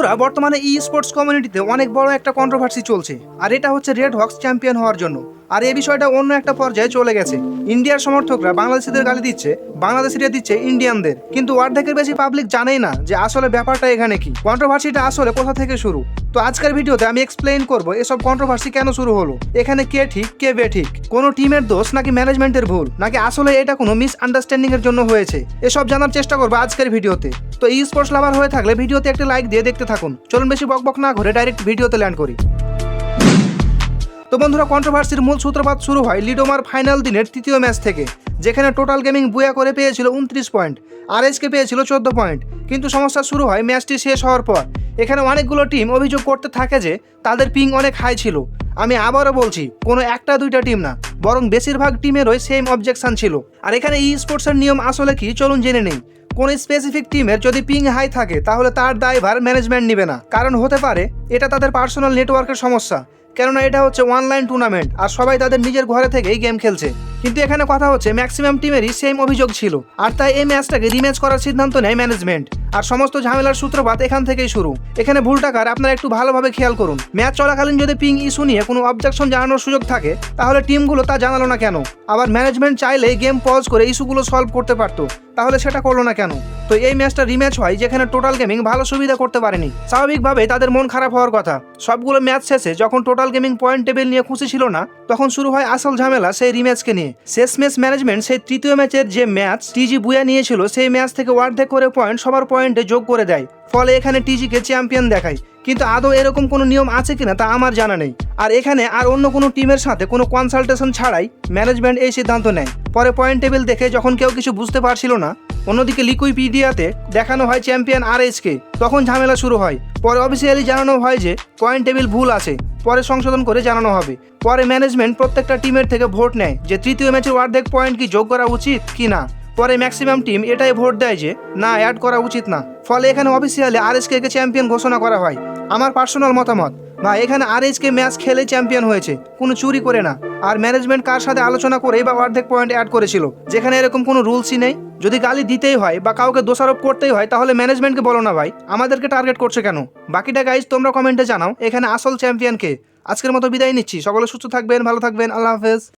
বন্ধুরা, বর্তমানে ই স্পোর্টস কমিউনিটিতে অনেক বড় একটা কন্ট্রোভার্সি চলছে, আর এটা হচ্ছে রেড হক্স চ্যাম্পিয়ন হওয়ার জন্য। আর এই বিষয়টা অন্য একটা পর্যায়ে চলে গেছে। ইন্ডিয়ার সমর্থকরা বাংলাদেশিদের গালি দিচ্ছে, বাংলাদেশিরা দিচ্ছে ইন্ডিয়ানদের। কিন্তু অর্ধেকের বেশি পাবলিক জানেই না যে আসলে ব্যাপারটা এখানে কি। কন্ট্রোভার্সিটা আসলে কোথা থেকে শুরু? তো আজকের ভিডিওতে আমি এক্সপ্লেইন করব এসব কন্ট্রোভার্সি কেন শুরু হলো। এখানে কে ঠিক, কে বে ঠিক কোন টিমের দোষ নাকি ম্যানেজমেন্টের ভুল? নাকি আসলে এটা কোনো মিস আন্ডারস্ট্যান্ডিং এর জন্য হয়েছে? এসব জানার চেষ্টা করব আজকের ভিডিওতে। তো ই স্পোর্টস লাভার হয়ে থাকলে ভিডিওতে একটা লাইক দিয়ে দেখতে থাকুন। চলুন বেশি বকবক না করে ডাইরেক্ট ভিডিওতে ল্যান্ড করি। তো বন্ধুরা কন্ট্রোভার্সির মূল সূত্রপাত শুরু হয় লিডোমার ফাইনাল দিনের তৃতীয় ম্যাচ থেকে, যেখানে টোটাল গেমিং বুয়া করে পেয়েছিল উনত্রিশ পয়েন্ট আর এসকে পেয়েছিল চোদ্দ পয়েন্ট কিন্তু সমস্যা শুরু হয় ম্যাচটি শেষ হওয়ার পর। এখানে অনেকগুলো টিম অভিযোগ করতে থাকে যে, তাদের পিং অনেক হাই ছিল। আমি আবারও বলছি, কোনো একটা দুইটা টিম না, বরং বেশিরভাগ টিমেরই সেম অবজেকশন ছিল। আর এখানে ই স্পোর্টসের নিয়ম আসলে কি, চলুন জেনে নেই। কোন স্পেসিফিক টিমের যদি পিং হাই থাকে, তাহলে তার দায়ভার ম্যানেজমেন্ট নেবে না। কারণ হতে পারে, এটা তাদের পার্সোনাল নেটওয়ার্কের সমস্যা। কেননা এটা হচ্ছে অনলাইন টুর্নামেন্ট আর সবাই তাদের নিজের ঘরে থেকেই গেম খেলছে। কিন্তু এখানে কথা হচ্ছে ম্যাক্সিমাম টিমেরই সেম অভিযোগ ছিল। আর তাই এই ম্যাচটাকে রিম্যাচ করার সিদ্ধান্ত নেয় ম্যানেজমেন্ট আর সমস্ত ঝামেলার সূত্রপাত এখান থেকেই শুরু। এখানে ভুল টাকার আপনারা একটু ভালোভাবে খেয়াল করুন। ম্যাচ চলাকালীন যদি পিং ইস্যু নিয়ে কোনো অবজেকশন জানানোর সুযোগ থাকে, তাহলে টিমগুলো তা জানালো না কেন? আবার ম্যানেজমেন্ট চাইলে গেম পজ করে ইস্যুগুলো সলভ করতে পারতো। তাহলে সেটা করল না কেন? তো এই ম্যাচটা রিম্যাচ হয় যেখানে টোটাল গেমিং ভালো সুবিধা করতে পারেনি। স্বাভাবিকভাবে তাদের মন খারাপ হওয়ার কথা। সবগুলো ম্যাচ শেষে যখন টোটাল গেমিং পয়েন্ট টেবিল নিয়ে খুশি ছিল না, তখন শুরু হয় আসল ঝামেলা সেই রিম্যাচকে নিয়ে। শেষ ম্যাচ ম্যানেজমেন্ট সেই তৃতীয় ম্যাচের যে ম্যাচ টিজি বুয়া নিয়েছিল, সেই ম্যাচ থেকে অর্ধেক করে পয়েন্ট সবার পয়েন্টে যোগ করে দেয়। ফলে এখানে টিজিকে চ্যাম্পিয়ন দেখায়। কিন্তু আদৌ এরকম কোনো নিয়ম আছে কিনা তা আমার জানা নেই। আর এখানে আর অন্য কোনো টিমের সাথে কোনো কনসালটেশন ছাড়াই ম্যানেজমেন্ট এই সিদ্ধান্ত নেয়। পরে পয়েন্ট টেবিল দেখে যখন কেউ কিছু বুঝতে পারছিল না, অন্যদিকে লিকুইপিডিয়াতে দেখানো হয় চ্যাম্পিয়ন আর কে তখন ঝামেলা শুরু হয়। পরে অফিসিয়ালি জানানো হয় যে পয়েন্ট টেবিল ভুল আছে। পরে সংশোধন করে জানানো হবে। পরে ম্যানেজমেন্ট প্রত্যেকটা টিমের থেকে ভোট নেয় যে তৃতীয় ম্যাচের অর্ধেক পয়েন্ট কি যোগ করা উচিত কি না। পরে ম্যাক্সিমাম টিম এটাই ভোট দেয় যে না অ্যাড করা উচিত না। ফলে এখানে অফিসিয়ালি আর কে চ্যাম্পিয়ন ঘোষণা করা হয়। আমার পার্সোনাল মতামত। বা এখানে আর এইচকে ম্যাচ খেলে চ্যাম্পিয়ন হয়েছে। কোনো চুরি করে না। আর ম্যানেজমেন্ট কার সাথে আলোচনা করে বা অর্ধেক পয়েন্ট অ্যাড করেছিল? যেখানে এরকম কোনো রুলসই নেই। যদি গালি দিতেই হয় বা কাউকে দোষারোপ করতেই হয়, তাহলে ম্যানেজমেন্টকে বলো না ভাই। আমাদেরকে টার্গেট করছে কেন? বাকিটা গাইজ তোমরা কমেন্টে জানাও। এখানে আসল চ্যাম্পিয়ন কে। আজকের মতো বিদায় নিচ্ছি। সকলে সুস্থ থাকবেন, ভালো থাকবেন। আল্লাহ হাফেজ।